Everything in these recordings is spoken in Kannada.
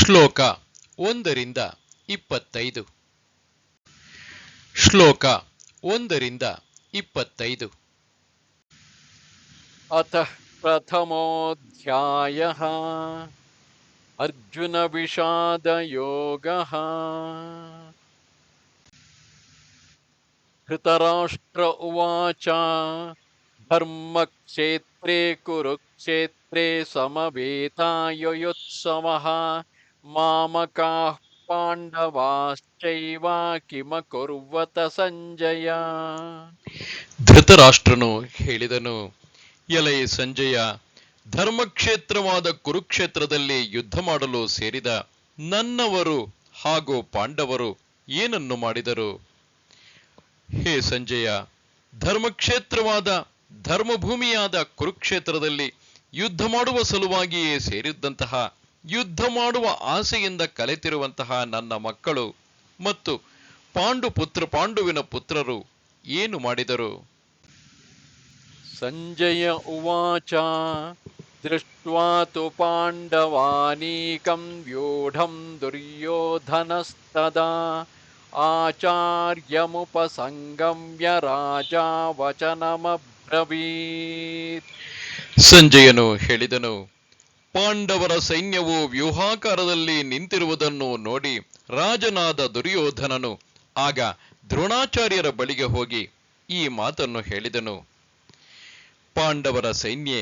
ಶ್ಲೋಕ ಒಂದರಿಂದ ಇಪ್ಪತ್ತೈದು ಶ್ಲೋಕ ಒಂದರಿಂದ ಇಪ್ಪತ್ತೈದು अतः प्रथमोऽध्यायः अर्जुनविषादयोगः धृतराष्ट्र उवाच धर्मक्षेत्रे कुरुक्षेत्रे समवेतायुयुत्सवः ಮಾಮಕಾ ಪಾಂಡವಾಶ್ಚೈವಾಕಿಮಕುರ್ವತ ಸಂಜಯ. ಧೃತರಾಷ್ಟ್ರನು ಹೇಳಿದನು, ಎಲೆ ಸಂಜಯ, ಧರ್ಮಕ್ಷೇತ್ರವಾದ ಕುರುಕ್ಷೇತ್ರದಲ್ಲಿ ಯುದ್ಧ ಮಾಡಲು ಸೇರಿದ ನನ್ನವರು ಹಾಗೂ ಪಾಂಡವರು ಏನನ್ನು ಮಾಡಿದರು? ಹೇ ಸಂಜಯ, ಧರ್ಮಕ್ಷೇತ್ರವಾದ ಧರ್ಮಭೂಮಿಯಾದ ಕುರುಕ್ಷೇತ್ರದಲ್ಲಿ ಯುದ್ಧ ಮಾಡುವ ಸಲುವಾಗಿಯೇ ಸೇರಿದ್ದಂತಹ ಯುದ್ಧ ಮಾಡುವ ಆಸೆಯಿಂದ ಕಲಿತಿರುವಂತಹ ನನ್ನ ಮಕ್ಕಳು ಮತ್ತು ಪಾಂಡು ಪುತ್ರ ಪಾಂಡುವಿನ ಪುತ್ರರು ಏನು ಮಾಡಿದರು? ಸಂಜಯ ಉವಾಚ ದೃಷ್ಟ್ವಾ ಪಾಂಡವಾನೀಕಂ ವ್ಯೂಢಂ ದುರ್ಯೋಧನಸ್ತದಾ ಆಚಾರ್ಯಮುಪಸಂಗಮ್ಯ ರಾಜ ವಚನಮಬ್ರವೀತ್ ಸಂಜಯನು ಹೇಳಿದನು ಪಾಂಡವರ ಸೈನ್ಯವು ವ್ಯೂಹಾಕಾರದಲ್ಲಿ ನಿಂತಿರುವುದನ್ನು ನೋಡಿ ರಾಜನಾದ ದುರ್ಯೋಧನನು ಆಗ ದ್ರೋಣಾಚಾರ್ಯರ ಬಳಿಗೆ ಹೋಗಿ ಈ ಮಾತನ್ನು ಹೇಳಿದನು. ಪಾಂಡವರ ಸೈನ್ಯ,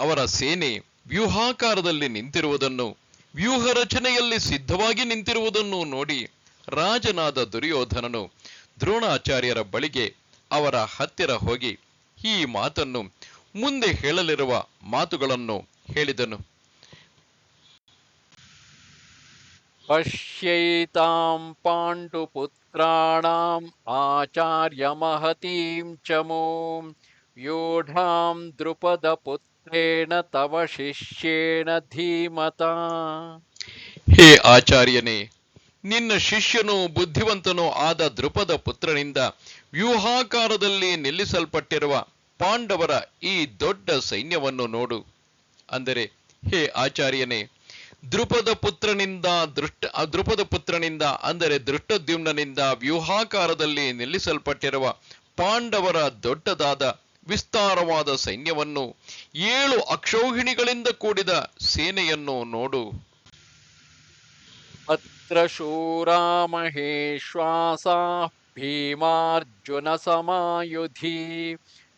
ಅವರ ಸೇನೆ ವ್ಯೂಹಾಕಾರದಲ್ಲಿ ನಿಂತಿರುವುದನ್ನು, ವ್ಯೂಹ ರಚನೆಯಲ್ಲಿ ಸಿದ್ಧವಾಗಿ ನಿಂತಿರುವುದನ್ನು ನೋಡಿ ರಾಜನಾದ ದುರ್ಯೋಧನನು ದ್ರೋಣಾಚಾರ್ಯರ ಬಳಿಗೆ ಅವರ ಹತ್ತಿರ ಹೋಗಿ ಈ ಮಾತನ್ನು ಮುಂದೆ ಹೇಳಲಿರುವ ಮಾತುಗಳನ್ನು ಹೇಳಿದನು. ಪಶ್ಯೈತಾಂ ಪಾಂಡುಪುತ್ರಾಣಾಂ ಆಚಾರ್ಯ ಮಹತೀಂ ಚಮೋ ಯೋಢಾಂ ದ್ರುಪದ ಪುತ್ರೇಣ ತವ ಶಿಷ್ಯೇಣ ಧೀಮತಾ. ಹೇ ಆಚಾರ್ಯನೇ ನಿನ್ನ ಶಿಷ್ಯನು ಬುದ್ಧಿವಂತನೂ ಆದ ದ್ರುಪದ ಪುತ್ರನಿಂದ ವ್ಯೂಹಾಕಾರದಲ್ಲಿ ನಿಲ್ಲಿಸಲ್ಪಟ್ಟಿರುವ ಪಾಂಡವರ ಈ ದೊಡ್ಡ ಸೈನ್ಯವನ್ನು ನೋಡು. ಅಂದರೆ, ಹೇ ಆಚಾರ್ಯನೇ ದೃಪದ ಪುತ್ರನಿಂದ ದೃಷ್ಟ ದೃಪದ ಪುತ್ರನಿಂದ ಅಂದರೆ ದೃಷ್ಟದ್ಯುಮ್ನಿಂದ ವ್ಯೂಹಾಕಾರದಲ್ಲಿ ನಿಲ್ಲಿಸಲ್ಪಟ್ಟಿರುವ ಪಾಂಡವರ ದೊಡ್ಡದಾದ ವಿಸ್ತಾರವಾದ ಸೈನ್ಯವನ್ನು ಏಳು ಅಕ್ಷೌಹಿಣಿಗಳಿಂದ ಕೂಡಿದ ಸೇನೆಯನ್ನು ನೋಡು. ಅತ್ರ ಶೂರಾಮಹೇಶ್ವಾಸ ಭೀಮಾರ್ಜುನ ಸಮಾಯುಧಿ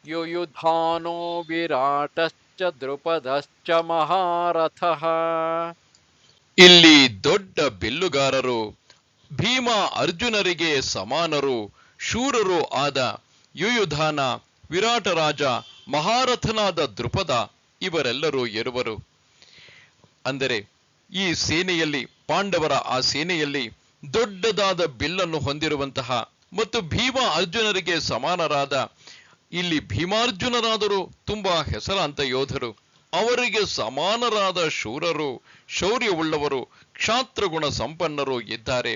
ಯುಯುಧಾನೋ ವಿರಾಟ च ದ್ರುಪದಶ್ಚ ಮಹಾರಥಃ. ಇಲ್ಲಿ ದೊಡ್ಡ ಬಿಲ್ಲುಗಾರರು, ಭೀಮ ಅರ್ಜುನರಿಗೆ ಸಮಾನರು, ಶೂರರು ಆದ ಯುಯುಧಾನ, ವಿರಾಟರಾಜ, ಮಹಾರಥನಾದ ದೃಪದ ಇವರೆಲ್ಲರೂ ಇರುವರು ಅಂದರೆ ಈ ಸೇನೆಯಲ್ಲಿ, ಪಾಂಡವರ ಆ ಸೇನೆಯಲ್ಲಿ ದೊಡ್ಡದಾದ ಬಿಲ್ಲನ್ನು ಹೊಂದಿರುವಂತಹ ಮತ್ತು ಭೀಮ ಅರ್ಜುನರಿಗೆ ಸಮಾನರಾದ ಇಲ್ಲಿ ಭೀಮಾರ್ಜುನರಾದರು ತುಂಬಾ ಹೆಸರಾಂತ ಯೋಧರು ಅವರಿಗೆ ಸಮಾನರಾದ ಶೂರರು ಶೌರ್ಯವುಳ್ಳವರು ಕ್ಷಾತ್ರಗುಣ ಸಂಪನ್ನರು ಇದ್ದಾರೆ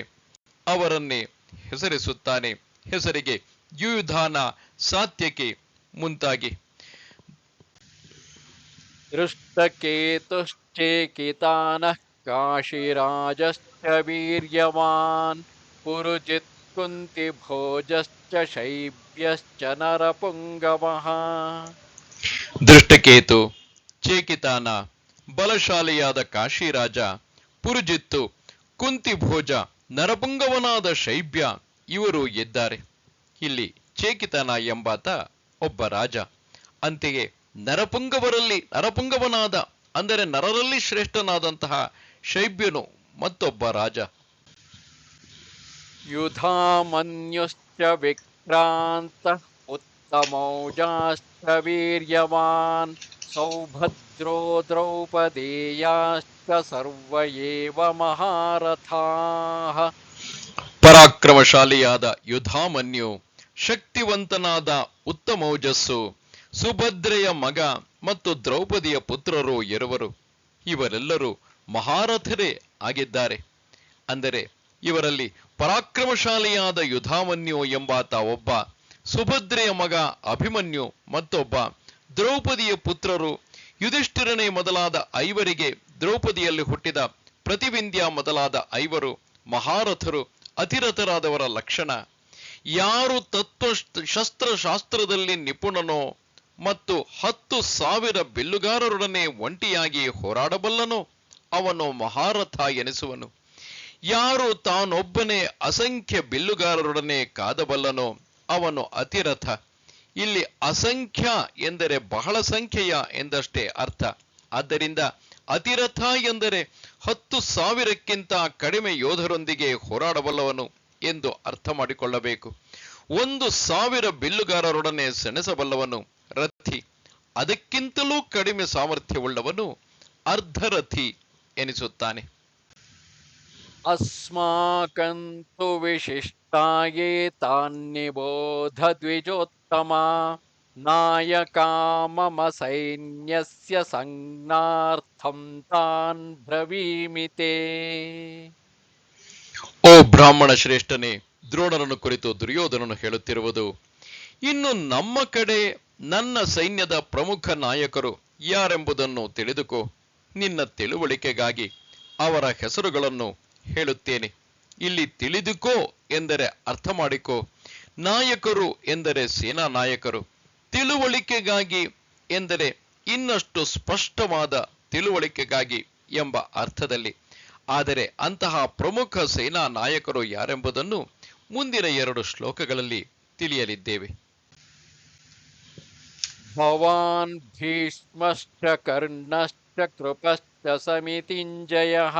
ಅವರನ್ನೇ ಹೆಸರಿಸುತ್ತಾನೆ ಹೆಸರಿಗೆ ಯುಯುಧಾನ ಸಾತ್ಯಕಿ ಮುಂತಾಗಿ दृष्टकेतुश्चेकितानः काशीराजश्च वीर्यवान् पुरुजित् कुन्तिभोजश्च ದೃಷ್ಟಕೇತು ಚೇಕಿತಾನ ಬಲಶಾಲಿಯಾದ ಕಾಶಿರಾಜ ಪುರುಜಿತ್ತು ಕುಂತಿ ಭೋಜ ನರಪುಂಗವನಾದ ಶೈಭ್ಯ ಇವರು ಎದ್ದಾರೆ. ಇಲ್ಲಿ ಚೇಕಿತನ ಎಂಬಾತ ಒಬ್ಬ ರಾಜ. ಅಂತೆಯೇ ನರಪುಂಗವರಲ್ಲಿ ನರಪುಂಗವನಾದ ಅಂದರೆ ನರರಲ್ಲಿ ಶ್ರೇಷ್ಠನಾದಂತಹ ಶೈಭ್ಯನು ಮತ್ತೊಬ್ಬ ರಾಜ. ಯುಧಾಮನ್ಯುಶ್ಚ विक्रान्तः उत्तमौजाश्च वीर्यवान् सौभद्रो द्रौपदेयाश्च सर्व एव महारथाः ಪರಾಕ್ರಮಶಾಲಿಯಾದ ಯುಧಾಮನ್ಯು ಶಕ್ತಿವಂತನಾದ ಉತ್ತಮೌಜಸ್ಸು ಸುಭದ್ರೆಯ ಮಗ ಮತ್ತು ದ್ರೌಪದಿಯ ಪುತ್ರರು ಇರುವರು ಇವರೆಲ್ಲರೂ ಮಹಾರಥರೇ ಆಗಿದ್ದಾರೆ ಅಂದರೆ ಇವರಲ್ಲಿ ಪರಾಕ್ರಮಶಾಲಿಯಾದ ಯುಧಾಮನ್ಯು ಎಂಬಾತ ಒಬ್ಬ, ಸುಭದ್ರೆಯ ಮಗ ಅಭಿಮನ್ಯು ಮತ್ತೊಬ್ಬ. ದ್ರೌಪದಿಯ ಪುತ್ರರು ಯುಧಿಷ್ಠಿರನೇ ಮೊದಲಾದ ಐವರಿಗೆ ದ್ರೌಪದಿಯಲ್ಲಿ ಹುಟ್ಟಿದ ಪ್ರತಿವಿಂದ್ಯ ಮೊದಲಾದ ಐವರು ಮಹಾರಥರು ಅತಿರಥರಾದವರ ಲಕ್ಷಣ. ಯಾರು ತತ್ವ ಶಸ್ತ್ರಶಾಸ್ತ್ರದಲ್ಲಿ ನಿಪುಣನೋ ಮತ್ತು ಹತ್ತು ಸಾವಿರ ಬಿಲ್ಲುಗಾರರೊಡನೆ ಒಂಟಿಯಾಗಿ ಹೋರಾಡಬಲ್ಲನೋ ಅವನು ಮಹಾರಥ ಎನಿಸುವನು. ಯಾರು ತಾನೊಬ್ಬನೇ ಅಸಂಖ್ಯ ಬಿಲ್ಲುಗಾರರೊಡನೆ ಕಾದಬಲ್ಲನೋ ಅವನು ಅತಿರಥ. ಇಲ್ಲಿ ಅಸಂಖ್ಯ ಎಂದರೆ ಬಹಳ ಸಂಖ್ಯೆಯ ಎಂದಷ್ಟೇ ಅರ್ಥ. ಆದ್ದರಿಂದ ಅತಿರಥ ಎಂದರೆ ಹತ್ತು ಸಾವಿರಕ್ಕಿಂತ ಕಡಿಮೆ ಯೋಧರೊಂದಿಗೆ ಹೋರಾಡಬಲ್ಲವನು ಎಂದು ಅರ್ಥ ಮಾಡಿಕೊಳ್ಳಬೇಕು. ಒಂದು ಸಾವಿರ ಬಿಲ್ಲುಗಾರರೊಡನೆ ಸೆಣಸಬಲ್ಲವನು ರಥಿ, ಅದಕ್ಕಿಂತಲೂ ಕಡಿಮೆ ಸಾಮರ್ಥ್ಯವುಳ್ಳವನು ಅರ್ಧರಥಿ ಎನಿಸುತ್ತಾನೆ. अस्माकन्तु विशिष्टाये तान्निबोध द्विजोत्तमा नायका मम सैन्यस्य संज्ञार्थं तान् ब्रवीमि ते ಓ ಬ್ರಾಹ್ಮಣ ಶ್ರೇಷ್ಠನೇ ದ್ರೋಣರನ್ನು ಕುರಿತು ದುರ್ಯೋಧನನು ಹೇಳುತ್ತಿರುವುದು ಇನ್ನು ನಮ್ಮ ಕಡೆ ನನ್ನ ಸೈನ್ಯದ ಪ್ರಮುಖ ನಾಯಕರು ಯಾರೆಂಬುದನ್ನು ತಿಳಿದುಕೋ ನಿನ್ನ ತಿಳುವಳಿಕೆಗಾಗಿ ಅವರ ಹೆಸರುಗಳನ್ನು ಹೇಳುತ್ತೇನೆ. ಇಲ್ಲಿ ತಿಳಿದುಕೋ ಎಂದರೆ ಅರ್ಥ ಮಾಡಿಕೋ. ನಾಯಕರು ಎಂದರೆ ಸೇನಾ ನಾಯಕರು. ತಿಳುವಳಿಕೆಗಾಗಿ ಎಂದರೆ ಇನ್ನಷ್ಟು ಸ್ಪಷ್ಟವಾದ ತಿಳುವಳಿಕೆಗಾಗಿ ಎಂಬ ಅರ್ಥದಲ್ಲಿ. ಆದರೆ ಅಂತಹ ಪ್ರಮುಖ ಸೇನಾ ನಾಯಕರು ಯಾರೆಂಬುದನ್ನು ಮುಂದಿನ ಎರಡು ಶ್ಲೋಕಗಳಲ್ಲಿ ತಿಳಿಯಲಿದ್ದೇವೆ. ಭವಾನ್ ಭೀಷ್ಮಶ್ಚ ಕರ್ಣಶ್ಚ कृपश्च समितिञ्जयः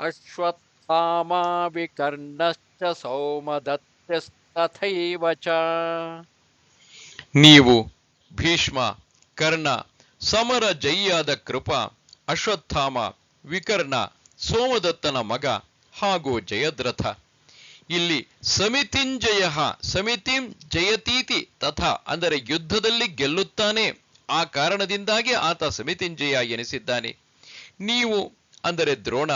अश्वत्थामा विकर्णश्च सौमदत्तस्तथैव च ನೀವು ಭೀಷ್ಮ ಕರ್ಣ ಸಮರ ಜಯಿಯಾದ ಕೃಪ ಅಶ್ವತ್ಥಾಮ ವಿಕರ್ಣ ಸೋಮದತ್ತನ ಮಗ ಹಾಗೂ ಜಯದ್ರಥ ಇಲ್ಲಿ ಸಮಿತಿಂಜಯ ಸಮಿತಿಂ ಜಯತೀತಿ ತಥಾ ಅಂದರೆ ಯುದ್ಧದಲ್ಲಿ ಗೆಲ್ಲುತ್ತಾನೆ ಆ ಕಾರಣದಿಂದಾಗಿ ಆತ ಸಮಿತಿಂಜಯ ಎನಿಸಿದ್ದಾನೆ. ನೀವು, ಅಂದರೆ ದ್ರೋಣ,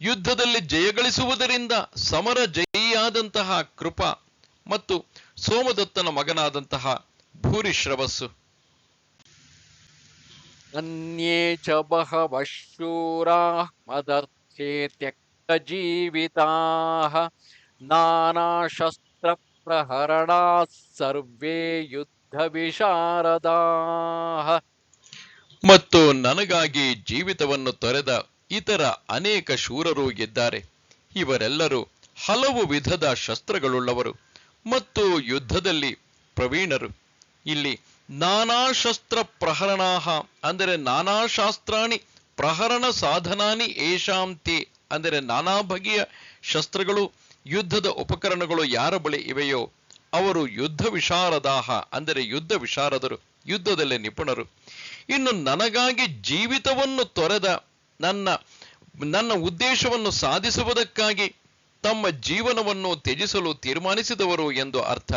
ಯುದ್ಧದಲ್ಲಿ ಜಯಗಳಿಸುವುದರಿಂದ ಸಮರ ಜಯಿಯಾದಂತಹ ಕೃಪ ಮತ್ತು ಸೋಮದತ್ತನ ಮಗನಾದಂತಹ ಭೂರಿಶ್ರವಸ್ಸು ಅನ್ಯೇ ಚ ಬಹವಶೂರಾ ಮದರ್ಥೇ ತ್ಯಕ್ತ ನಾನಾ ಶಸ್ತ್ರ ಪ್ರಹರಣಾ ಸರ್ವೇ ಯುದ್ಧ ವಿಶಾರದಾ ಮತ್ತು ನನಗಾಗಿ ಜೀವಿತವನ್ನು ತೊರೆದ ಇತರ ಅನೇಕ ಶೂರರು ಇದ್ದಾರೆ. ಇವರೆಲ್ಲರೂ ಹಲವು ವಿಧದ ಶಸ್ತ್ರಗಳುಳ್ಳವರು ಮತ್ತು ಯುದ್ಧದಲ್ಲಿ ಪ್ರವೀಣರು. ಇಲ್ಲಿ ನಾನಾ ಶಸ್ತ್ರ ಪ್ರಹರಣಾಹ ಅಂದರೆ ನಾನಾ ಶಾಸ್ತ್ರಾಣಿ ಪ್ರಹರಣ ಸಾಧನಾನಿ ಏಷಾಂತಿ ಅಂದರೆ ನಾನಾ ಬಗೆಯ ಶಸ್ತ್ರಗಳು, ಯುದ್ಧದ ಉಪಕರಣಗಳು ಯಾರ ಬಳಿ ಇವೆಯೋ ಅವರು ಯುದ್ಧ ವಿಶಾರದಾಹ, ಅಂದರೆ ಯುದ್ಧ ವಿಶಾರದರು, ಯುದ್ಧದಲ್ಲಿ ನಿಪುಣರು. ಇನ್ನು ನನಗಾಗಿ ಜೀವಿತವನ್ನು ತೊರೆದ ನನ್ನ ನನ್ನ ಉದ್ದೇಶವನ್ನು ಸಾಧಿಸುವುದಕ್ಕಾಗಿ ತಮ್ಮ ಜೀವನವನ್ನು ತ್ಯಜಿಸಲು ತೀರ್ಮಾನಿಸಿದವರು ಎಂದು ಅರ್ಥ.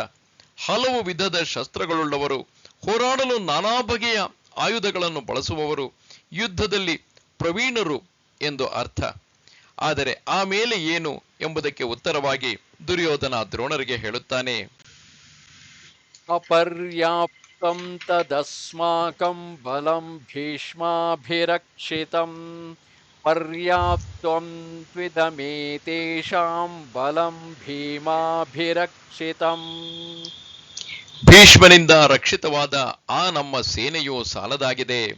ಹಲವು ವಿಧದ ಶಸ್ತ್ರಗಳುಳ್ಳವರು, ಹೋರಾಡಲು ನಾನಾ ಬಗೆಯ ಆಯುಧಗಳನ್ನು ಬಳಸುವವರು, ಯುದ್ಧದಲ್ಲಿ ಪ್ರವೀಣರು ಎಂದು ಅರ್ಥ. ಆದರೆ ಆಮೇಲೆ ಏನು ಎಂಬುದಕ್ಕೆ ಉತ್ತರವಾಗಿ ದುರ್ಯೋಧನ ದ್ರೋಣರಿಗೆ ಹೇಳುತ್ತಾನೆ. अपर्याप्तं तदस्माकं बलं भीष्माभिरक्षितं पर्याप्तं त्विदमेतेषां बलं भीमाभिरक्षितम् ಭೀಷ್ಮನಿಂದ ರಕ್ಷಿತವಾದ ಆ ನಮ್ಮ ಸೇನೆಯು ಸಾಲದಾಗಿದೆ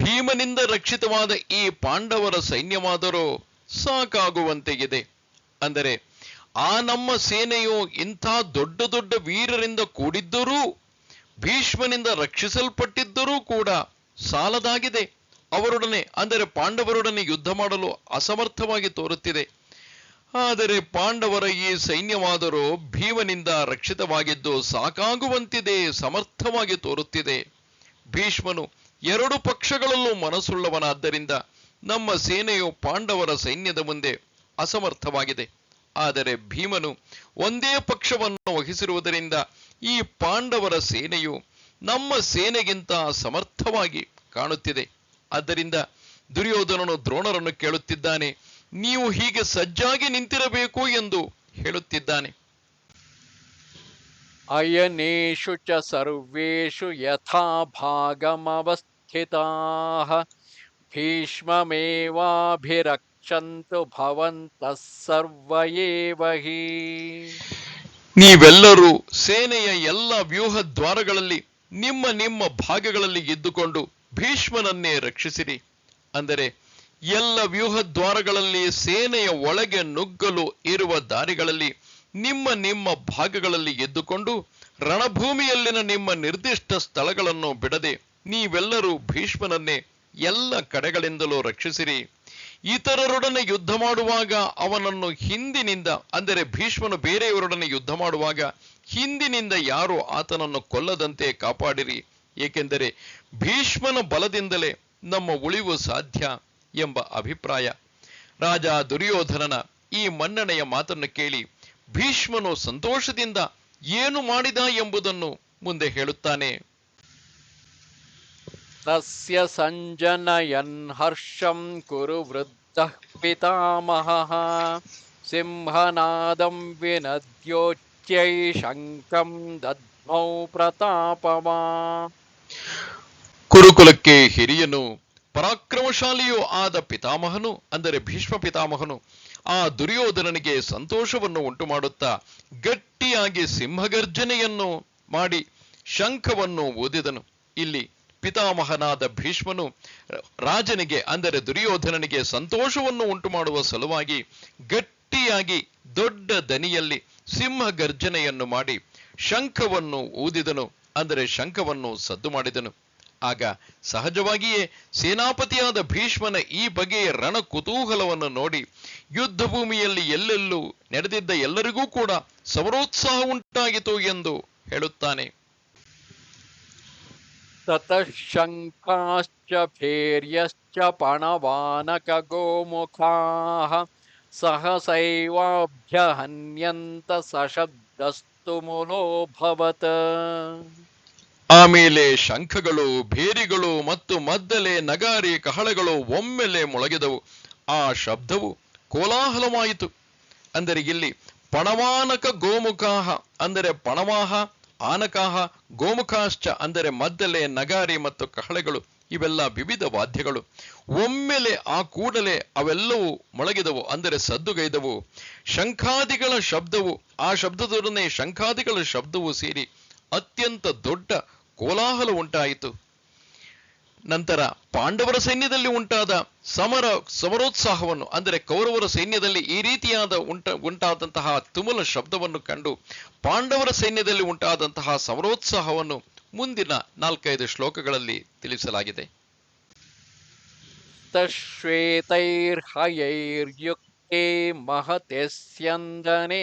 ಭೀಮನಿಂದ ರಕ್ಷಿತವಾದ ಈ ಪಾಂಡವರ ಸೈನ್ಯವಾದರೂ ಸಾಕಾಗುವಂತೆ ಇದೆ ಅಂದರೆ ಆ ನಮ್ಮ ಸೇನೆಯು ಇಂಥ ದೊಡ್ಡ ದೊಡ್ಡ ವೀರರಿಂದ ಕೂಡಿದ್ದರೂ, ಭೀಷ್ಮನಿಂದ ರಕ್ಷಿಸಲ್ಪಟ್ಟಿದ್ದರೂ ಕೂಡ ಸಾಲದಾಗಿದೆ. ಅವರೊಡನೆ, ಅಂದರೆ ಪಾಂಡವರೊಡನೆ ಯುದ್ಧ ಮಾಡಲು ಅಸಮರ್ಥವಾಗಿ ತೋರುತ್ತಿದೆ. ಆದರೆ ಪಾಂಡವರ ಈ ಸೈನ್ಯವಾದರೂ ಭೀಮನಿಂದ ರಕ್ಷಿತವಾಗಿದ್ದು ಸಾಕಾಗುವಂತಿದೆ, ಸಮರ್ಥವಾಗಿ ತೋರುತ್ತಿದೆ. ಭೀಷ್ಮನು ಎರಡು ಪಕ್ಷಗಳಲ್ಲೂ ಮನಸ್ಸುಳ್ಳವನಾದ್ದರಿಂದ ನಮ್ಮ ಸೇನೆಯು ಪಾಂಡವರ ಸೈನ್ಯದ ಮುಂದೆ ಅಸಮರ್ಥವಾಗಿದೆ. ಆದರೆ ಭೀಮನು ಒಂದೇ ಪಕ್ಷವನ್ನು ವಹಿಸಿರುವುದರಿಂದ ಈ ಪಾಂಡವರ ಸೇನೆಯು ನಮ್ಮ ಸೇನೆಗಿಂತ ಸಮರ್ಥವಾಗಿ ಕಾಣುತ್ತಿದೆ. ಆದ್ದರಿಂದ ದುರ್ಯೋಧನನು ದ್ರೋಣರನ್ನು ಕೇಳುತ್ತಿದ್ದಾನೆ, ನೀವು ಹೀಗೆ ಸಜ್ಜಾಗಿ ನಿಂತಿರಬೇಕು ಎಂದು ಹೇಳುತ್ತಿದ್ದಾನೆ. ಅಯನೇಶು ಚ ಸರ್ವೇಷು ಯಥಾಭಾಗಮವಸ್ಥಿತಾ ಭೀಷ್ಮಮೇವಾಭಿರಕ್ ರಕ್ಷಂತು ಭವಂತಃ ಸರ್ವಯೇವಹಿ. ನೀವೆಲ್ಲರೂ ಸೇನೆಯ ಎಲ್ಲ ವ್ಯೂಹ ದ್ವಾರಗಳಲ್ಲಿ, ನಿಮ್ಮ ನಿಮ್ಮ ಭಾಗಗಳಲ್ಲಿ ಇದ್ದುಕೊಂಡು ಭೀಷ್ಮನನ್ನೇ ರಕ್ಷಿಸಿರಿ. ಅಂದರೆ ಎಲ್ಲ ವ್ಯೂಹ ದ್ವಾರಗಳಲ್ಲಿ ಸೇನೆಯ ಒಳಗೆ ನುಗ್ಗಲು ಇರುವ ದಾರಿಗಳಲ್ಲಿ, ನಿಮ್ಮ ನಿಮ್ಮ ಭಾಗಗಳಲ್ಲಿ ಎದ್ದುಕೊಂಡು ರಣಭೂಮಿಯಲ್ಲಿನ ನಿಮ್ಮ ನಿರ್ದಿಷ್ಟ ಸ್ಥಳಗಳನ್ನು ಬಿಡದೆ ನೀವೆಲ್ಲರೂ ಭೀಷ್ಮನನ್ನೇ ಎಲ್ಲ ಕಡೆಗಳಿಂದಲೂ ರಕ್ಷಿಸಿರಿ. ಇತರರೊಡನೆ ಯುದ್ಧ ಮಾಡುವಾಗ ಅವನನ್ನು ಹಿಂದಿನಿಂದ, ಅಂದರೆ ಭೀಷ್ಮನು ಬೇರೆಯವರೊಡನೆ ಯುದ್ಧ ಮಾಡುವಾಗ ಹಿಂದಿನಿಂದ ಯಾರು ಆತನನ್ನು ಕೊಲ್ಲದಂತೆ ಕಾಪಾಡಿರಿ? ಏಕೆಂದರೆ ಭೀಷ್ಮನ ಬಲದಿಂದಲೇ ನಮ್ಮ ಉಳಿವು ಸಾಧ್ಯ ಎಂಬ ಅಭಿಪ್ರಾಯ. ರಾಜ ದುರ್ಯೋಧನನ ಈ ಮನ್ನಣೆಯ ಮಾತನ್ನು ಕೇಳಿ ಭೀಷ್ಮನು ಸಂತೋಷದಿಂದ ಏನು ಮಾಡಿದ ಎಂಬುದನ್ನು ಮುಂದೆ ಹೇಳುತ್ತಾನೆ. ತಸ್ಯ ಸಂಜನಯನ್ ಹರ್ಷಂ ಕುರು ವೃದ್ಧಃ ಪಿತಾಮಹಃ ಸಿಂಹನಾದಂ ವಿನದ್ಯೋಚ್ಯೈ ಶಂಕಂ ದದ್ಮೌ ಪ್ರತಾಪವಾ ಕುರುಕುಲಕ್ಕೆ ಹಿರಿಯನು, ಪರಾಕ್ರಮಶಾಲಿಯೂ ಆದ ಪಿತಾಮಹನು, ಅಂದರೆ ಭೀಷ್ಮ ಪಿತಾಮಹನು, ಆ ದುರ್ಯೋಧನನಿಗೆ ಸಂತೋಷವನ್ನು ಉಂಟು ಮಾಡುತ್ತಾ ಗಟ್ಟಿಯಾಗಿ ಸಿಂಹಗರ್ಜನೆಯನ್ನು ಮಾಡಿ ಶಂಖವನ್ನು ಓದಿದನು ಇಲ್ಲಿ ಪಿತಾಮಹನಾದ ಭೀಷ್ಮನು ರಾಜನಿಗೆ, ಅಂದರೆ ದುರ್ಯೋಧನನಿಗೆ ಸಂತೋಷವನ್ನು ಉಂಟು ಮಾಡುವ ಸಲುವಾಗಿ ಗಟ್ಟಿಯಾಗಿ ದೊಡ್ಡ ದನಿಯಲ್ಲಿ ಸಿಂಹ ಗರ್ಜನೆಯನ್ನು ಮಾಡಿ ಶಂಖವನ್ನು ಊದಿದನು, ಅಂದರೆ ಶಂಖವನ್ನು ಸದ್ದು ಮಾಡಿದನು. ಆಗ ಸಹಜವಾಗಿಯೇ ಸೇನಾಪತಿಯಾದ ಭೀಷ್ಮನ ಈ ಬಗೆಯ ರಣ ಕುತೂಹಲವನ್ನು ನೋಡಿ ಯುದ್ಧ ಭೂಮಿಯಲ್ಲಿ ಎಲ್ಲೆಲ್ಲೂ ನಡೆದಿದ್ದ ಎಲ್ಲರಿಗೂ ಕೂಡ ಸಮರೋತ್ಸಾಹ ಉಂಟಾಗಿತು ಎಂದು ಹೇಳುತ್ತಾನೆ. ಶಂಕಾಶ್ಚ ಭೇರ್ಯಶ್ಚ ಪಣವಾನಕ ಗೋಮುಖಾಃ ಸಹಸೈವಾಭ್ಯಹನ್ಯಂತ ಸಶಬ್ದಸ್ತು ಮುಲೋಭವತ್ ಆಮೇಲೆ ಶಂಖಗಳು, ಭೇರಿಗಳು ಮತ್ತು ಮದ್ದಲೆ, ನಗಾರಿ, ಕಹಳಗಳು ಒಮ್ಮೆಲೆ ಮೊಳಗಿದವು. ಆ ಶಬ್ದವು ಕೋಲಾಹಲವಾಯಿತು. ಅಂದರೆ ಇಲ್ಲಿ ಪಣವಾನಕ ಗೋಮುಖಾಹ ಅಂದರೆ ಪಣವಾಹ ಆನಕಾಹ, ಗೋಮುಖಾಶ್ಚ ಅಂದರೆ ಮದ್ದಲೆ, ನಗಾರಿ ಮತ್ತು ಕಹಳೆಗಳು, ಇವೆಲ್ಲ ವಿವಿಧ ವಾದ್ಯಗಳು. ಒಮ್ಮೆಲೆ ಆ ಕೂಡಲೇ ಅವೆಲ್ಲವೂ ಮೊಳಗಿದವು, ಅಂದರೆ ಸದ್ದುಗೈದವು. ಶಂಖಾದಿಗಳ ಶಬ್ದವು, ಆ ಶಬ್ದದೊಡನೆ ಶಂಖಾದಿಗಳ ಶಬ್ದವು ಸೇರಿ ಅತ್ಯಂತ ದೊಡ್ಡ ಕೋಲಾಹಲ ಉಂಟಾಯಿತು. ನಂತರ ಪಾಂಡವರ ಸೈನ್ಯದಲ್ಲಿ ಉಂಟಾದ ಸಮರ, ಸಮರೋತ್ಸಾಹವನ್ನು, ಅಂದರೆ ಕೌರವರ ಸೈನ್ಯದಲ್ಲಿ ಈ ರೀತಿಯಾದ ಉಂಟ, ಉಂಟಾದಂತಹ ತುಮುಲ ಶಬ್ದವನ್ನು ಕಂಡು ಪಾಂಡವರ ಸೈನ್ಯದಲ್ಲಿ ಉಂಟಾದಂತಹ ಸಮರೋತ್ಸಾಹವನ್ನು ಮುಂದಿನ ನಾಲ್ಕೈದು ಶ್ಲೋಕಗಳಲ್ಲಿ ತಿಳಿಸಲಾಗಿದೆ. ಮಹತೆ ಸ್ಯಂದನೆ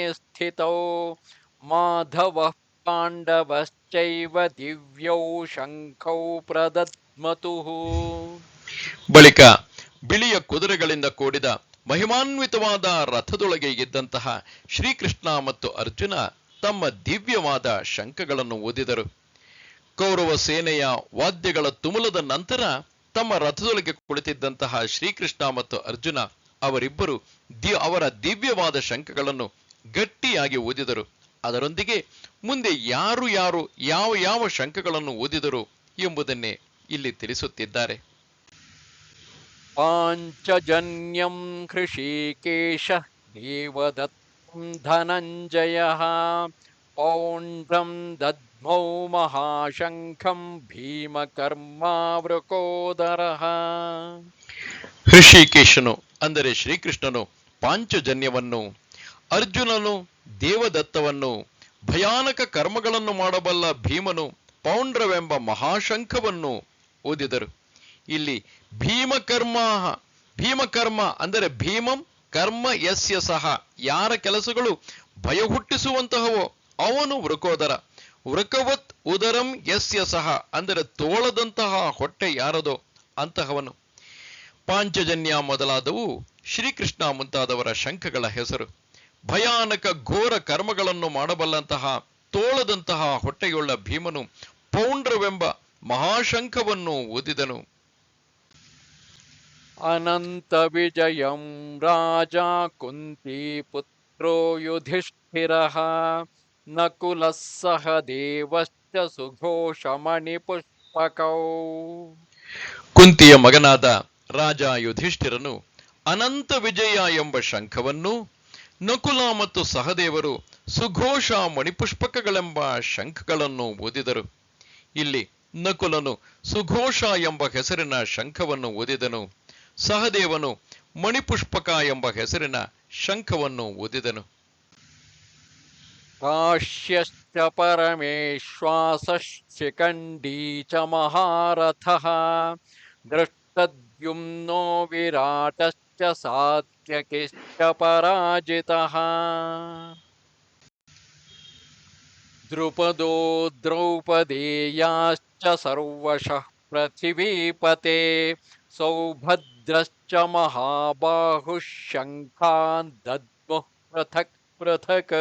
ಮಾಧವ ಮಾಧವಃ ಪಾಂಡವಶ್ಚೈವ ದಿವ್ಯೌ ಶಂಖೌ ಪ್ರದದ್ಮತುಃ ಬಳಿಕ ಬಿಳಿಯ ಕುದುರೆಗಳಿಂದ ಕೂಡಿದ ಮಹಿಮಾನ್ವಿತವಾದ ರಥದೊಳಗೆ ಇದ್ದಂತಹ ಶ್ರೀಕೃಷ್ಣ ಮತ್ತು ಅರ್ಜುನ ತಮ್ಮ ದಿವ್ಯವಾದ ಶಂಖಗಳನ್ನು ಓದಿದರು ಕೌರವ ಸೇನೆಯ ವಾದ್ಯಗಳ ತುಮುಲದ ನಂತರ ತಮ್ಮ ರಥದೊಳಗೆ ಕುಳಿತಿದ್ದಂತಹ ಶ್ರೀಕೃಷ್ಣ ಮತ್ತು ಅರ್ಜುನ ಅವರಿಬ್ಬರು ದಿ ಅವರ ದಿವ್ಯವಾದ ಶಂಖಗಳನ್ನು ಗಟ್ಟಿಯಾಗಿ ಓದಿದರು ಅದರೊಂದಿಗೆ ಮುಂದೆ ಯಾರು ಯಾರು ಯಾವ ಯಾವ ಶಂಖಗಳನ್ನು ಓದಿದರು ಎಂಬುದನ್ನೇ ಇಲ್ಲಿ ತಿಳಿಸುತ್ತಿದ್ದಾರೆ. ಪಾಂಚಜನ್ಯಂ ಕೃಷಿಕೇಶ ಧನಂಜಯ ಧನಂಜಯಃ ಪೌಂಡ್ರಂ ದದ್ಮೌ ಮಹಾಶಂಖಂ ಭೀಮಕರ್ಮಾವೃಕೋದರ. ಹೃಷಿಕೇಶನು ಅಂದರೆ ಶ್ರೀಕೃಷ್ಣನು ಪಾಂಚಜನ್ಯವನ್ನು ಅರ್ಜುನನು ದೇವದತ್ತವನ್ನು, ಭಯಾನಕ ಕರ್ಮಗಳನ್ನು ಮಾಡಬಲ್ಲ ಭೀಮನು ಪೌಂಡ್ರವೆಂಬ ಮಹಾಶಂಖವನ್ನು ಓದಿದರು. ಇಲ್ಲಿ ಭೀಮಕರ್ಮ ಭೀಮಕರ್ಮ ಅಂದರೆ ಭೀಮಂ ಕರ್ಮ ಯಸ್ಯ ಸಹ. ಯಾರ ಕೆಲಸಗಳು ಭಯ ಹುಟ್ಟಿಸುವಂತಹವೋ ಅವನು ವೃಕೋದರ. ವೃಕವತ್ ಉದರಂ ಯಸ್ಯ ಸಹ ಅಂದರೆ ತೋಳದಂತಹ ಹೊಟ್ಟೆ ಯಾರದೋ ಅಂತಹವನು. ಪಾಂಚಜನ್ಯ ಮೊದಲಾದವು ಶ್ರೀಕೃಷ್ಣ ಮುಂತಾದವರ ಶಂಖಗಳ ಹೆಸರು. ಭಯಾನಕ ಘೋರ ಕರ್ಮಗಳನ್ನು ಮಾಡಬಲ್ಲಂತಹ ತೋಳದಂತಹ ಹೊಟ್ಟೆಯುಳ್ಳ ಭೀಮನು ಪೌಂಡ್ರವೆಂಬ ಮಹಾಶಂಖವನ್ನು ಓದಿದನು. ಅನಂತ ವಿಜಯಂ ರಾಜ ಕುಂತಿ ಪುತ್ರೋ ಯುಧಿಷ್ಠಿರ ನಕುಲಸ್ಸಹ ಸಹ ದೇವಶ್ಚ ಸುಘೋಷಮಣಿ ಪುಷ್ಪಕೌ. ಕುಂತಿಯ ಮಗನಾದ ರಾಜ ಯುಧಿಷ್ಠಿರನು ಅನಂತ ವಿಜಯ ಎಂಬ ಶಂಖವನ್ನು ನಕುಲ ಮತ್ತು ಸಹದೇವರು ಸುಘೋಷ ಮಣಿಪುಷ್ಪಕಗಳೆಂಬ ಶಂಖಗಳನ್ನು ಓದಿದರು. ಇಲ್ಲಿ ನಕುಲನು ಸುಘೋಷ ಎಂಬ ಹೆಸರಿನ ಶಂಖವನ್ನು ಓದಿದನು. ಸಹದೇವನು ಮಣಿಪುಷ್ಪಕ ಎಂಬ ಹೆಸರಿನ ಶಂಖವನ್ನು ಓದಿದನು. ಕಾಶ್ಯಶ್ಚ ಪರಮೇಶ್ವಾಸಿಖಂಡೀ ಚ ಮಹಾರಥ ದೃಷ್ಟದ್ಯುಮ್ನೋ ವಿರಾಟ विराटश्च सात्यकिश्च पराजितः द्रुपदो द्रौपदेयाश्च सर्वशः पृथिवीपते सौभद्रश्च महाबाहुः शङ्खान् दद्मुः पृथक् पृथक्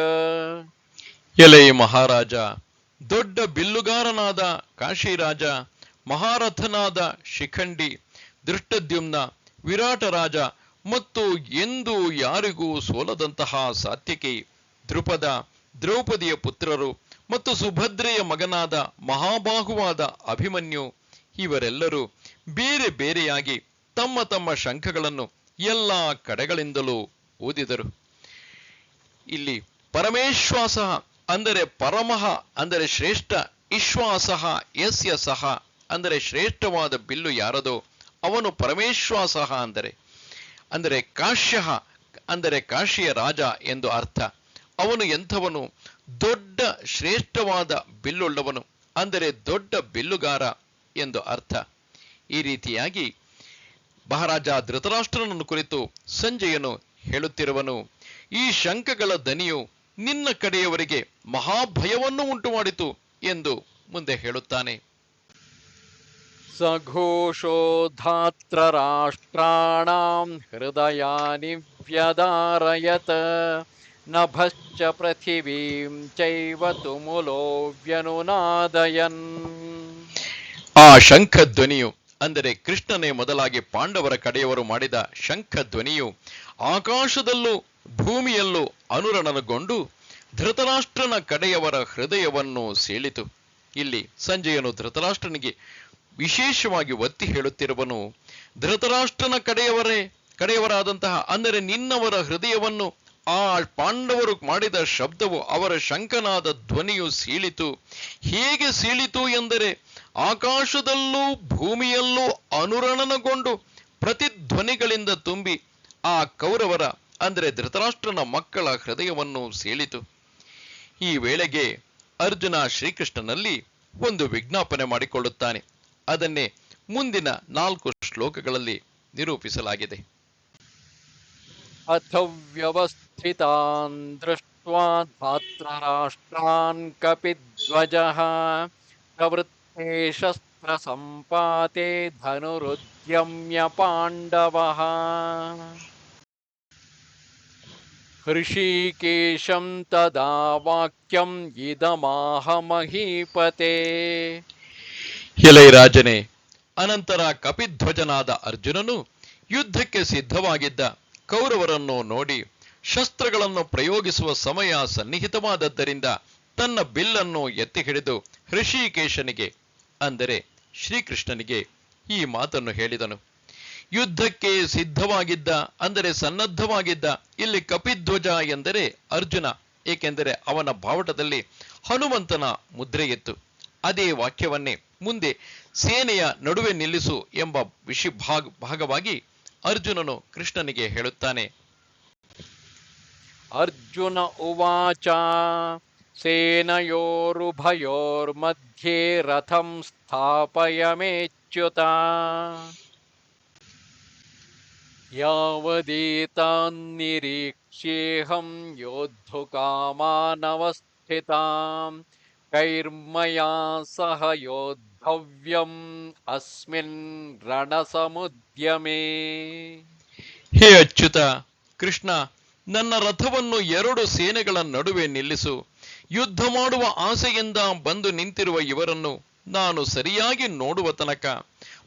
ಎಲೆ ಮಹಾರಾಜ ದೊಡ್ಡ ಬಿಲ್ಲುಗಾರನಾದ ಕಾಶಿರಾಜ ಮಹಾರಥನಾದ ಶಿಖಂಡಿ ದೃಷ್ಟದ್ಯುಮ್ನ ವಿರಾಟ ರಾಜ ಮತ್ತು ಎಂದು ಯಾರಿಗೂ ಸೋಲದಂತಹ ಸಾತ್ಯಕಿ ದೃಪದ ದ್ರೌಪದಿಯ ಪುತ್ರರು ಮತ್ತು ಸುಭದ್ರೆಯ ಮಗನಾದ ಮಹಾಬಾಹುವಾದ ಅಭಿಮನ್ಯು ಇವರೆಲ್ಲರೂ ಬೇರೆ ಬೇರೆಯಾಗಿ ತಮ್ಮ ತಮ್ಮ ಶಂಖಗಳನ್ನು ಎಲ್ಲ ಕಡೆಗಳಿಂದಲೂ ಓದಿದರು ಇಲ್ಲಿ ಪರಮೇಶ್ವಾಸ ಅಂದರೆ ಪರಮಃ ಅಂದರೆ ಶ್ರೇಷ್ಠ ಇಶ್ವಾಸಃ ಯಸ್ಯ ಸಹ ಅಂದರೆ ಶ್ರೇಷ್ಠವಾದ ಬಿಲ್ಲು ಯಾರದೋ? ಅವನು ಪರಮೇಶ್ವಾಸಃ ಅಂದರೆ ಅಂದರೆ ಕಾಶ್ಯ ಅಂದರೆ ಕಾಶಿಯ ರಾಜ ಎಂದು ಅರ್ಥ. ಅವನು ಎಂಥವನು? ದೊಡ್ಡ ಶ್ರೇಷ್ಠವಾದ ಬಿಲ್ಲುಳ್ಳವನು, ಅಂದರೆ ದೊಡ್ಡ ಬಿಲ್ಲುಗಾರ ಎಂದು ಅರ್ಥ. ಈ ರೀತಿಯಾಗಿ ಮಹಾರಾಜ ಧೃತರಾಷ್ಟ್ರನನ್ನು ಕುರಿತು ಸಂಜಯನು ಹೇಳುತ್ತಿರುವನು, ಈ ಶಂಕಗಳ ದನಿಯು ನಿನ್ನ ಕಡೆಯವರಿಗೆ ಮಹಾಭಯವನ್ನು ಉಂಟು ಮಾಡಿತು ಎಂದು ಮುಂದೆ ಹೇಳುತ್ತಾನೆ. सघोषो धात्रराष्ट्राणां हृदयानि व्यदारयत् नभश्च पृथिवीं चैव तुमुलो व्यनुनादयन् ಆ ಶಂಖ ಧ್ವನಿಯು ಅಂದರೆ ಕೃಷ್ಣನೇ ಮೊದಲಾಗಿ ಪಾಂಡವರ ಕಡೆಯವರು ಮಾಡಿದ ಶಂಖ ಧ್ವನಿಯು ಆಕಾಶದಲ್ಲೂ ಭೂಮಿಯಲ್ಲೂ ಅನುರಣನಗೊಂಡು ಧೃತರಾಷ್ಟ್ರನ ಕಡೆಯವರ ಹೃದಯವನ್ನು ಸೀಳಿತು ಇಲ್ಲಿ ಸಂಜಯನು ಧೃತರಾಷ್ಟ್ರನಿಗೆ ವಿಶೇಷವಾಗಿ ಒತ್ತಿ ಹೇಳುತ್ತಿರುವನು, ಧೃತರಾಷ್ಟ್ರನ ಕಡೆಯವರೇ, ಕಡೆಯವರಾದಂತಹ ಅಂದರೆ ನಿನ್ನವರ ಹೃದಯವನ್ನು ಆ ಪಾಂಡವರು ಮಾಡಿದ ಶಬ್ದವು ಅವರ ಶಂಕನಾದ ಧ್ವನಿಯು ಸೀಳಿತು. ಹೇಗೆ ಸೀಳಿತು ಎಂದರೆ, ಆಕಾಶದಲ್ಲೂ ಭೂಮಿಯಲ್ಲೂ ಅನುರಣನಗೊಂಡು ಪ್ರತಿಧ್ವನಿಗಳಿಂದ ತುಂಬಿ ಆ ಕೌರವರ, ಅಂದರೆ ಧೃತರಾಷ್ಟ್ರನ ಮಕ್ಕಳ ಹೃದಯವನ್ನು ಸೀಳಿತು. ಈ ವೇಳೆಗೆ ಅರ್ಜುನ ಶ್ರೀಕೃಷ್ಣನಲ್ಲಿ ಒಂದು ವಿಜ್ಞಾಪನೆ ಮಾಡಿಕೊಳ್ಳುತ್ತಾನೆ. ಅದನ್ನೇ ಮುಂದಿನ ನಾಲ್ಕು ಶ್ಲೋಕಗಳಲ್ಲಿ ನಿರೂಪಿಸಲಾಗಿದೆ. ಅಥವ್ಯವಸ್ಥಿತಾನ್ ದೃಷ್ಟ್ವಾ ಧಾತ್ರರಾಷ್ಟ್ರಾನ್ ಕಪಿಧ್ವಜಃ ಪ್ರವೃತ್ತೇ ಶಸ್ತ್ರ ಸಂಪಾತೆ ಧನುರುದ್ಯಮ್ಯ ಪಾಂಡವಃ. ಹೃಷೀಕೇಶಂ ತದಾ ವಾಕ್ಯಂ ಇದಮಾಹ ಮಹೀಪತೆ ಎಲೈ ರಾಜನೇ, ಅನಂತರ ಕಪಿಧ್ವಜನಾದ ಅರ್ಜುನನು ಯುದ್ಧಕ್ಕೆ ಸಿದ್ಧವಾಗಿದ್ದ ಕೌರವರನ್ನು ನೋಡಿ ಶಸ್ತ್ರಗಳನ್ನು ಪ್ರಯೋಗಿಸುವ ಸಮಯ ಸನ್ನಿಹಿತವಾದದ್ದರಿಂದ ತನ್ನ ಬಿಲ್ಲನ್ನು ಎತ್ತಿ ಹಿಡಿದು ಹೃಷಿಕೇಶನಿಗೆ ಅಂದರೆ ಶ್ರೀಕೃಷ್ಣನಿಗೆ ಈ ಮಾತನ್ನು ಹೇಳಿದನು. ಯುದ್ಧಕ್ಕೆ ಸಿದ್ಧವಾಗಿದ್ದ, ಅಂದರೆ ಸನ್ನದ್ಧವಾಗಿದ್ದ ಇಲ್ಲಿ ಕಪಿಧ್ವಜ ಎಂದರೆ ಅರ್ಜುನ, ಏಕೆಂದರೆ ಅವನ ಬಾವಟದಲ್ಲಿ ಹನುಮಂತನ ಮುದ್ರೆಯಿತ್ತು. ಅದೇ ವಾಕ್ಯವನ್ನೇ ಮುಂದೆ ಸೇನೆಯ ನಡುವೆ ನಿಲ್ಲಿಸು ಎಂಬ ವಿಷಯ ಭಾಗ ಭಾಗವಾಗಿ ಅರ್ಜುನನು ಕೃಷ್ಣನಿಗೆ ಹೇಳುತ್ತಾನೆ. ಅರ್ಜುನ ಉವಾಚ, ಸೇನಯೋರುಭಯೋರ್ಮಧ್ಯೆ ರಥಂ ಸ್ಥಾಪಯ ಮೇಚ್ಯುತ. ಯಾವದೇತಾನ್ನಿರೀಕ್ಷ್ಯೇಹಂ ಯೋದ್ಧುಕಾಮಾನವಸ್ಥಿತಾಂ कैर्मया सह योद्धव्यम् अस्मिन् रणसमुद्यमे ಹೇ ಅಚ್ಯುತ ಕೃಷ್ಣ ನನ್ನ ರಥವನ್ನು ಎರಡು ಸೇನೆಗಳ ನಡುವೆ ನಿಲ್ಲಿಸು ಯುದ್ಧ ಮಾಡುವ ಆಸೆಯಿಂದ ಬಂದು ನಿಂತಿರುವ ಇವರನ್ನು ನಾನು ಸರಿಯಾಗಿ ನೋಡುವ ತನಕ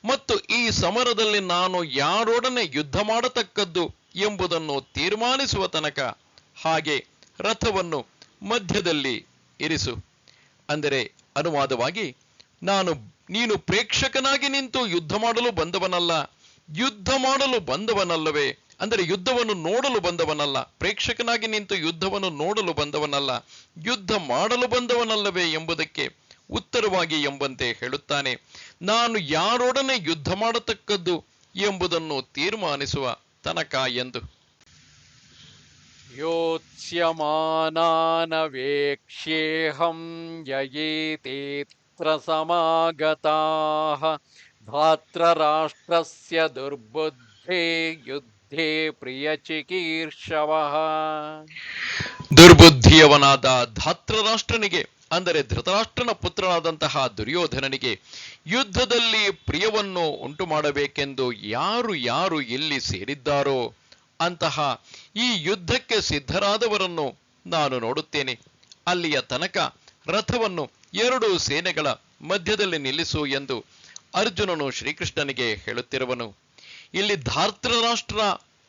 ಮತ್ತು ಈ ಸಮರದಲ್ಲಿ ನಾನು ಯಾರೊಡನೆ ಯುದ್ಧ ಮಾಡತಕ್ಕದ್ದು ಎಂಬುದನ್ನು ತೀರ್ಮಾನಿಸುವ ತನಕ ಹಾಗೆ ರಥವನ್ನು ಮಧ್ಯದಲ್ಲಿ ಇರಿಸು ಅಂದರೆ ಅನುವಾದವಾಗಿ, ನಾನು, ನೀನು ಪ್ರೇಕ್ಷಕನಾಗಿ ನಿಂತು ಯುದ್ಧ ಮಾಡಲು ಬಂದವನಲ್ಲ, ಯುದ್ಧ ಮಾಡಲು ಬಂದವನಲ್ಲವೇ, ಅಂದರೆ ಯುದ್ಧವನ್ನು ನೋಡಲು ಬಂದವನಲ್ಲ, ಪ್ರೇಕ್ಷಕನಾಗಿ ನಿಂತು ಯುದ್ಧವನ್ನು ನೋಡಲು ಬಂದವನಲ್ಲ, ಯುದ್ಧ ಮಾಡಲು ಬಂದವನಲ್ಲವೇ ಎಂಬುದಕ್ಕೆ ಉತ್ತರವಾಗಿ ಎಂಬಂತೆ ಹೇಳುತ್ತಾನೆ. ನಾನು ಯಾರೊಡನೆ ಯುದ್ಧ ಮಾಡತಕ್ಕದ್ದು ಎಂಬುದನ್ನು ತೀರ್ಮಾನಿಸುವ ತನಕ ಎಂದು. योत्स्यमानानवेक्ष्येऽहं ययेतेऽत्र समागताः धात्रराष्ट्रस्य दुर्बुद्धे युद्धे प्रियचिकीर्षवः ದುರ್ಬುದ್ಧಿಯವನಾದ ಧಾತ್ರರಾಷ್ಟ್ರನಿಗೆ ಅಂದರೆ ಧೃತರಾಷ್ಟ್ರನ ಪುತ್ರನಾದಂತಹ ದುರ್ಯೋಧನನಿಗೆ ಯುದ್ಧದಲ್ಲಿ ಪ್ರಿಯವನ್ನು ಉಂಟು ಮಾಡಬೇಕೆಂದು ಯಾರು ಯಾರು ಇಲ್ಲಿ ಸೇರಿದ್ದಾರೋ ಅಂತಹ ಈ ಯುದ್ಧಕ್ಕೆ ಸಿದ್ಧರಾದವರನ್ನು ನಾನು ನೋಡುತ್ತೇನೆ. ಅಲ್ಲಿಯ ತನಕ ರಥವನ್ನು ಎರಡು ಸೇನೆಗಳ ಮಧ್ಯದಲ್ಲಿ ನಿಲ್ಲಿಸು ಎಂದು ಅರ್ಜುನನು ಶ್ರೀಕೃಷ್ಣನಿಗೆ ಹೇಳುತ್ತಿರುವನು. ಇಲ್ಲಿ ಧಾರ್ತ್ರರಾಷ್ಟ್ರ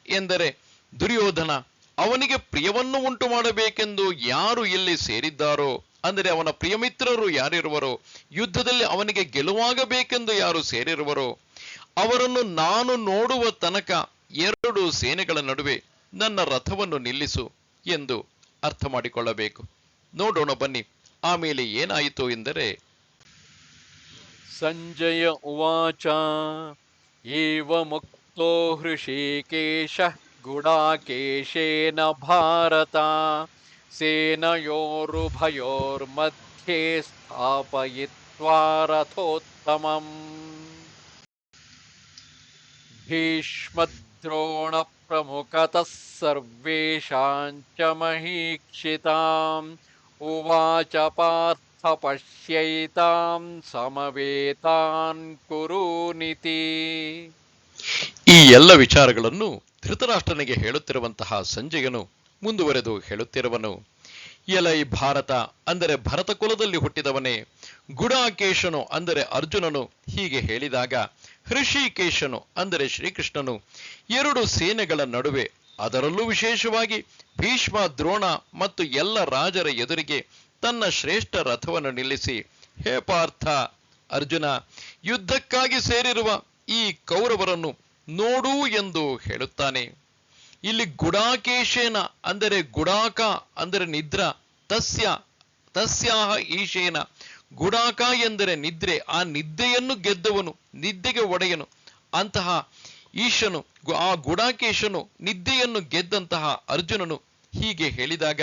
ಎಂದರೆ ದುರ್ಯೋಧನ, ಅವನಿಗೆ ಪ್ರಿಯವನ್ನು ಉಂಟು ಮಾಡಬೇಕೆಂದು ಯಾರು ಇಲ್ಲಿ ಸೇರಿದ್ದಾರೋ, ಅಂದರೆ ಅವನ ಪ್ರಿಯಮಿತ್ರರು ಯಾರಿರುವರೋ, ಯುದ್ಧದಲ್ಲಿ ಅವನಿಗೆ ಗೆಲುವಾಗಬೇಕೆಂದು ಯಾರು ಸೇರಿರುವರೋ, ಅವರನ್ನು ನಾನು ನೋಡುವ ತನಕ ಎರಡು ಸೇನೆಗಳ ನಡುವೆ ನನ್ನ ರಥವನ್ನು ನಿಲ್ಲಿಸು ಎಂದು ಅರ್ಥ ಮಾಡಿಕೊಳ್ಳಬೇಕು ನೋಡೋಣ ಬನ್ನಿ ಆಮೇಲೆ ಏನಾಯಿತು ಎಂದರೆ, ಸಂಜಯ ಉವಾಚ ಮುಕ್ತೋ ಹೃಷಿಕೇಶ, ಗುಡಾಕೇಶೇನ ಭಾರತ ಸೇನಯೋರುಭಯೋರ್ಮಧ್ಯೆ ಸ್ಥಾಪಯಿತ್ವ ರಥೋತ್ತಮಂ. ಭೀಷ್ಮ सर्वेषां च महीक्षिताम् उवाच पार्थ पश्यैतां समवेतान् कुरूनिति ಈ ಎಲ್ಲ ವಿಚಾರಗಳನ್ನು ಧೃತರಾಷ್ಟ್ರನಿಗೆ ಹೇಳುತ್ತಿರುವಂತಹ ಸಂಜಯನು ಮುಂದುವರೆದು ಹೇಳುತ್ತಿರುವನು ಎಲೈ ಭಾರತ ಅಂದರೆ ಭರತ ಕುಲದಲ್ಲಿ ಹುಟ್ಟಿದವನೇ ಗುಡಾಕೇಶನು ಅಂದರೆ ಅರ್ಜುನನು. ಹೀಗೆ ಹೇಳಿದಾಗ ಹೃಷಿಕೇಶನು ಅಂದರೆ ಶ್ರೀಕೃಷ್ಣನು. ಎರಡು ಸೇನೆಗಳ ನಡುವೆ ಅದರಲ್ಲೂ ವಿಶೇಷವಾಗಿ ಭೀಷ್ಮ, ದ್ರೋಣ ಮತ್ತು ಎಲ್ಲ ರಾಜರ ಎದುರಿಗೆ ತನ್ನ ಶ್ರೇಷ್ಠ ರಥವನ್ನು ನಿಲ್ಲಿಸಿ, ಹೇ ಪಾರ್ಥ, ಅರ್ಜುನ, ಯುದ್ಧಕ್ಕಾಗಿ ಸೇರಿರುವ ಈ ಕೌರವರನ್ನು ನೋಡು ಎಂದು ಹೇಳುತ್ತಾನೆ. ಇಲ್ಲಿ ಗುಡಾಕೇಶೇನ ಅಂದರೆ ಗುಡಾಕ ಅಂದರೆ ನಿದ್ರ, ತಸ್ಯ, ತಸ್ಯಾಹ ಈಶೇನ. ಗುಡಾಕ ಎಂದರೆ ನಿದ್ರೆ, ಆ ನಿದ್ದೆಯನ್ನು ಗೆದ್ದವನು, ನಿದ್ದೆಗೆ ಒಡೆಯನು. ಅಂತಹ ಈಶನು, ಆ ಗುಡಾಕೇಶನು ನಿದ್ದೆಯನ್ನು ಗೆದ್ದಂತಹ ಅರ್ಜುನನು ಹೀಗೆ ಹೇಳಿದಾಗ,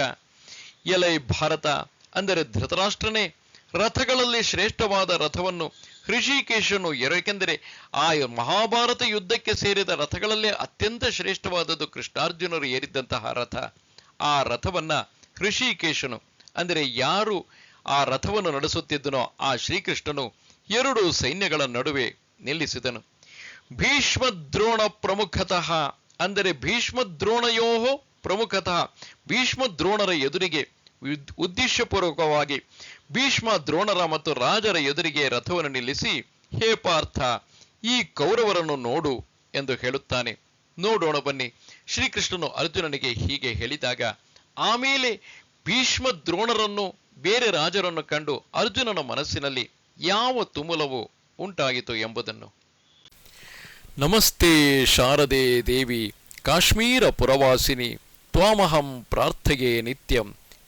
ಎಲೈ ಭಾರತ ಅಂದರೆ ಧೃತರಾಷ್ಟ್ರನೇ ರಥಗಳಲ್ಲಿ ಶ್ರೇಷ್ಠವಾದ ರಥವನ್ನು ಹೃಷಿಕೇಶನು ಏಕೆಂದರೆ ಆ ಮಹಾಭಾರತ ಯುದ್ಧಕ್ಕೆ ಸೇರಿದ ರಥಗಳಲ್ಲೇ ಅತ್ಯಂತ ಶ್ರೇಷ್ಠವಾದದ್ದು ಕೃಷ್ಣಾರ್ಜುನರು ಏರಿದ್ದಂತಹ ರಥ. ಆ ರಥವನ್ನ ಹೃಷಿಕೇಶನು, ಅಂದರೆ ಯಾರು ಆ ರಥವನ್ನು ನಡೆಸುತ್ತಿದ್ದನೋ ಆ ಶ್ರೀಕೃಷ್ಣನು ಎರಡು ಸೈನ್ಯಗಳ ನಡುವೆ ನಿಲ್ಲಿಸಿದನು. ಭೀಷ್ಮ ದ್ರೋಣ ಪ್ರಮುಖತಃ, ಅಂದರೆ ಭೀಷ್ಮ ದ್ರೋಣಯೋಹೋ ಪ್ರಮುಖತಃ ಭೀಷ್ಮ ದ್ರೋಣರ ಎದುರಿಗೆ ಉದ್ದೇಶಪೂರ್ವಕವಾಗಿ ಭೀಷ್ಮ ದ್ರೋಣರ ಮತ್ತು ರಾಜರ ಎದುರಿಗೆ ರಥವನ್ನು ನಿಲ್ಲಿಸಿ, ಹೇ ಪಾರ್ಥ, ಈ ಕೌರವರನ್ನು ನೋಡು ಎಂದು ಹೇಳುತ್ತಾನೆ. ನೋಡೋಣ ಬನ್ನಿ. ಶ್ರೀಕೃಷ್ಣನು ಅರ್ಜುನನಿಗೆ ಹೀಗೆ ಹೇಳಿದಾಗ, ಆಮೇಲೆ ಭೀಷ್ಮ ದ್ರೋಣರನ್ನು, ಬೇರೆ ರಾಜರನ್ನು ಕಂಡು ಅರ್ಜುನನ ಮನಸ್ಸಿನಲ್ಲಿ ಯಾವ ತುಮುಲವು ಉಂಟಾಯಿತು ಎಂಬುದನ್ನು. ನಮಸ್ತೆ ಶಾರದೆ ದೇವಿ, ಕಾಶ್ಮೀರ ಪುರವಾಸಿನಿ, ತ್ವಾಮಹಂ ಪ್ರಾರ್ಥೆಯೇ ನಿತ್ಯಂ.